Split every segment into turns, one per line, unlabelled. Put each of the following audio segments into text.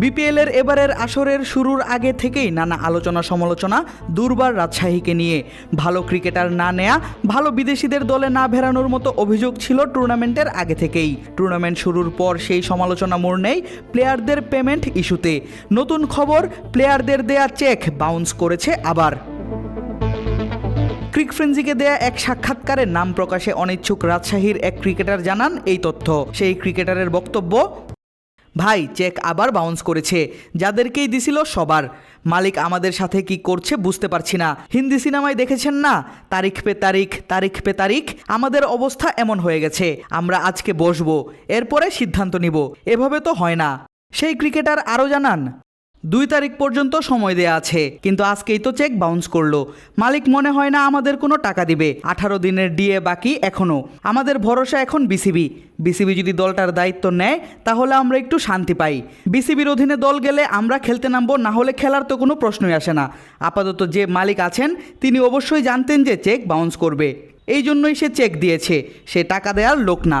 BPL এর এবারের আসরের শুরুর আগে থেকেই নানা আলোচনা সমালোচনা দুর্বার রাজশাহীকে নিয়ে। ভালো ক্রিকেটার না নেয়া, ভালো বিদেশিদের দলে না ভেড়ানোর মতো অভিযোগ ছিল টুর্নামেন্টের আগে থেকেই। টুর্নামেন্ট শুরুর পর সেই সমালোচনা মোড় নেই প্লেয়ারদের পেমেন্ট ইস্যুতে। নতুন খবর, প্লেয়ারদের দেয়া চেক বাউন্স করেছে আবার। ক্রিক ফ্রেন্সিকে দেয়া এক সাক্ষাৎকারে নাম প্রকাশে অনিচ্ছুক রাজশাহীর এক ক্রিকেটার জানান এই তথ্য। সেই ক্রিকেটারের বক্তব্য ভাই চেক আবার বাউন্স করেছে। যাদেরকেই দিছিল সবার। মালিক আমাদের সাথে কি করছে বুঝতে পারছি না। হিন্দি সিনেমায় দেখেছেন না? তারিখ পে তারিখ তারিখ পে তারিখ, আমাদের অবস্থা এমন হয়ে গেছে। আমরা আজকে বসবো। এরপরে সিদ্ধান্ত নিব। এভাবে তো হয় না। সেই ক্রিকেটার আরও জানান। দুই তারিখ পর্যন্ত সময় দেয়া আছে। কিন্তু আজকেই তো চেক বাউন্স করল। মালিক মনে হয় না আমাদের কোনো টাকা দিবে। আঠারো দিনের ডিএ বাকি এখনও আমাদের ভরসা এখন বিসিবি বিসিবি যদি দলটার দায়িত্ব নেয়, তাহলে আমরা একটু শান্তি পাই। বিসিবির অধীনে দল গেলে আমরা খেলতে নামবো, না হলে খেলার তো কোনো প্রশ্নই আসে না। আপাতত যে মালিক আছেন, তিনি অবশ্যই জানতেন যে চেক বাউন্স করবে। এই জন্যই সে চেক দিয়েছে। সে টাকা দেওয়ার লোক না।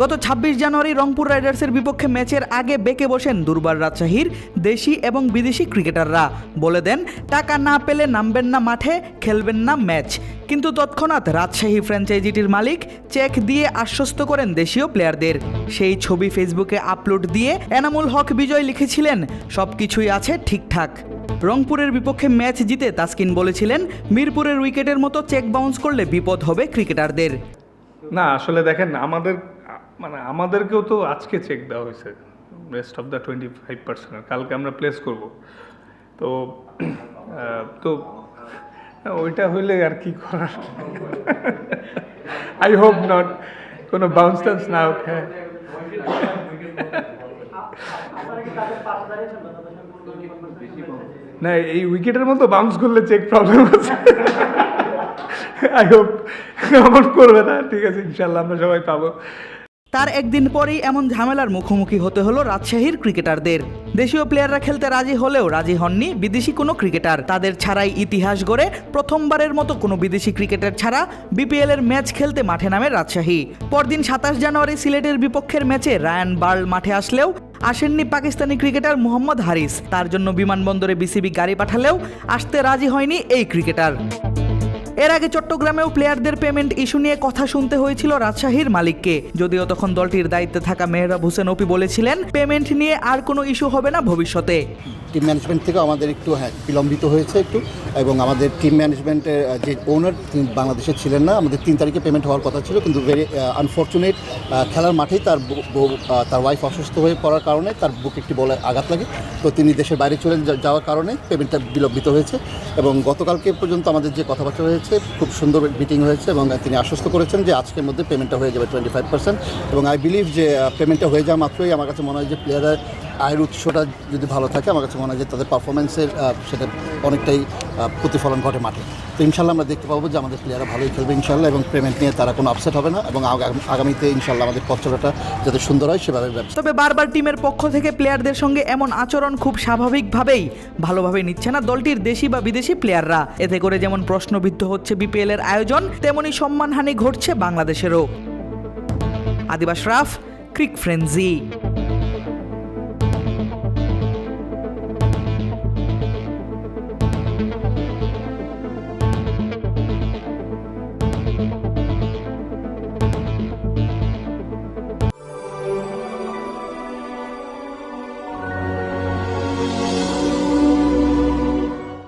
গত ছাব্বিশ জানুয়ারি রংপুর রাইডার্সের বিপক্ষে ম্যাচের আগে বেঁকে বসেন দুর্বার রাজশাহীর দেশি এবং বিদেশি ক্রিকেটাররা। বলে দেন, টাকা না পেলে নামবেন না মাঠে, খেলবেন না ম্যাচ। কিন্তু তৎক্ষণাৎ রাজশাহী ফ্র্যাঞ্চাইজিটির মালিক চেক দিয়ে আশ্বস্ত করেন দেশীয় প্লেয়ারদের। সেই ছবি ফেসবুকে আপলোড দিয়ে এনামুল হক বিজয় লিখেছিলেন সব কিছুই আছে ঠিকঠাক। রংপুরের বিপক্ষে ম্যাচ জিতে তাসকিন বলেছিলেন, মিরপুরের উইকেটের মতো চেক বাউন্স করলে বিপদ হবে ক্রিকেটারদের।
না, আসলে দেখেন, আমাদের মানে আমাদেরকেও তো আজকে চেক দেওয়া হয়েছে rest of the twenty five percent কালকে আমরা প্লেস করব। তো তো, ওইটা হইলে আর কি করার? আই হোপ নট কোনো বাউন্স টাউন্স না হোক হ্যাঁ। না, এই উইকেটের মতো বাউন্স করলে চেক প্রবলেম আছে। আই হোপ এমন করবে না, ঠিক আছে ইনশাল্লাহ আমরা সবাই পাবো।
তার একদিন পরেই এমন ঝামেলার মুখোমুখি হতে হলো রাজশাহীর ক্রিকেটারদের। দেশীয় প্লেয়াররা খেলতে রাজি হলেও রাজি হননি বিদেশি কোনো ক্রিকেটার। তাদের ছাড়াই ইতিহাস গড়ে প্রথমবারের মতো কোনো বিদেশি ক্রিকেটার ছাড়া বিপিএল এর ম্যাচ খেলতে মাঠে নামে রাজশাহী। পরদিন সাতাশ জানুয়ারি সিলেটের বিপক্ষের ম্যাচে রায়ান বার্ল মাঠে আসলেও আসেননি পাকিস্তানি ক্রিকেটার মোহাম্মদ হারিস। তার জন্য বিমানবন্দরে বিসিবি গাড়ি পাঠালেও আসতে রাজি হয়নি এই ক্রিকেটার। এর আগে চট্টগ্রামেও প্লেয়ারদের পেমেন্ট ইস্যু নিয়ে কথা শুনতে হয়েছিল রাজশাহীর মালিককে। যদিও তখন দলটির দায়িত্বে থাকা মেহরাব হোসেন ওপি বলেছিলেন পেমেন্ট নিয়ে আর কোনো ইস্যু হবে না ভবিষ্যতে।
টিম ম্যানেজমেন্ট থেকে আমাদের একটু হ্যাঁ বিলম্বিত হয়েছে একটু, এবং আমাদের টিম ম্যানেজমেন্টের যে ওনার বাংলাদেশে ছিলেন না, আমাদের তিন তারিখে পেমেন্ট হওয়ার কথা ছিল, কিন্তু ভেরি আনফর্চুনেট খেলার মাঠেই তার তার ওয়াইফ অসুস্থ হয়ে পড়ার কারণে তার বুক একটি বলে আঘাত লাগে। তো তিনি দেশের বাইরে চলে যাওয়ার কারণে পেমেন্টটা বিলম্বিত হয়েছে, এবং গতকালকে পর্যন্ত আমাদের যে কথাবার্তা হয়েছে খুব সুন্দর মিটিং হয়েছে এবং তিনি আশ্বস্ত করেছেন যে আজকের মধ্যে পেমেন্টটা হয়ে যাবে টোয়েন্টি ফাইভ পার্সেন্ট এবং আই বিলিভ যে পেমেন্টটা হয়ে যাওয়া মাত্রই আমার কাছে মনে হয় যে প্লেয়াররা আয়ের উৎসটা যদি ভালো থাকে, আমার কাছে মনে হয় যে তাদের পারফরমেন্সের সেটা অনেকটাই প্রতিফলন ঘটে মাঠে। তো ইনশাল্লাহ আমরা দেখতে পাবো যে আমাদের প্লেয়াররা ভালোই খেলবে ইনশাল্লাহ এবং পেমেন্ট নিয়ে তারা কোনো আপসেট হবে না এবং আগামীতে ইনশাল্লাহ আমাদের পথচলাটা যাতে সুন্দর হয় সেভাবে ব্যবসা
তবে বারবার টিমের পক্ষ থেকে প্লেয়ারদের সঙ্গে এমন আচরণ খুব স্বাভাবিকভাবেই ভালোভাবে নিচ্ছে না দলটির দেশি বা বিদেশি প্লেয়াররা এতে করে যেমন প্রশ্নবিদ্ধ হচ্ছে বিপিএল এর আয়োজন, তেমনি সম্মানহানি ঘটছে বাংলাদেশেরও। আদিবাস রাফ, ক্রিক ফ্রেন্জি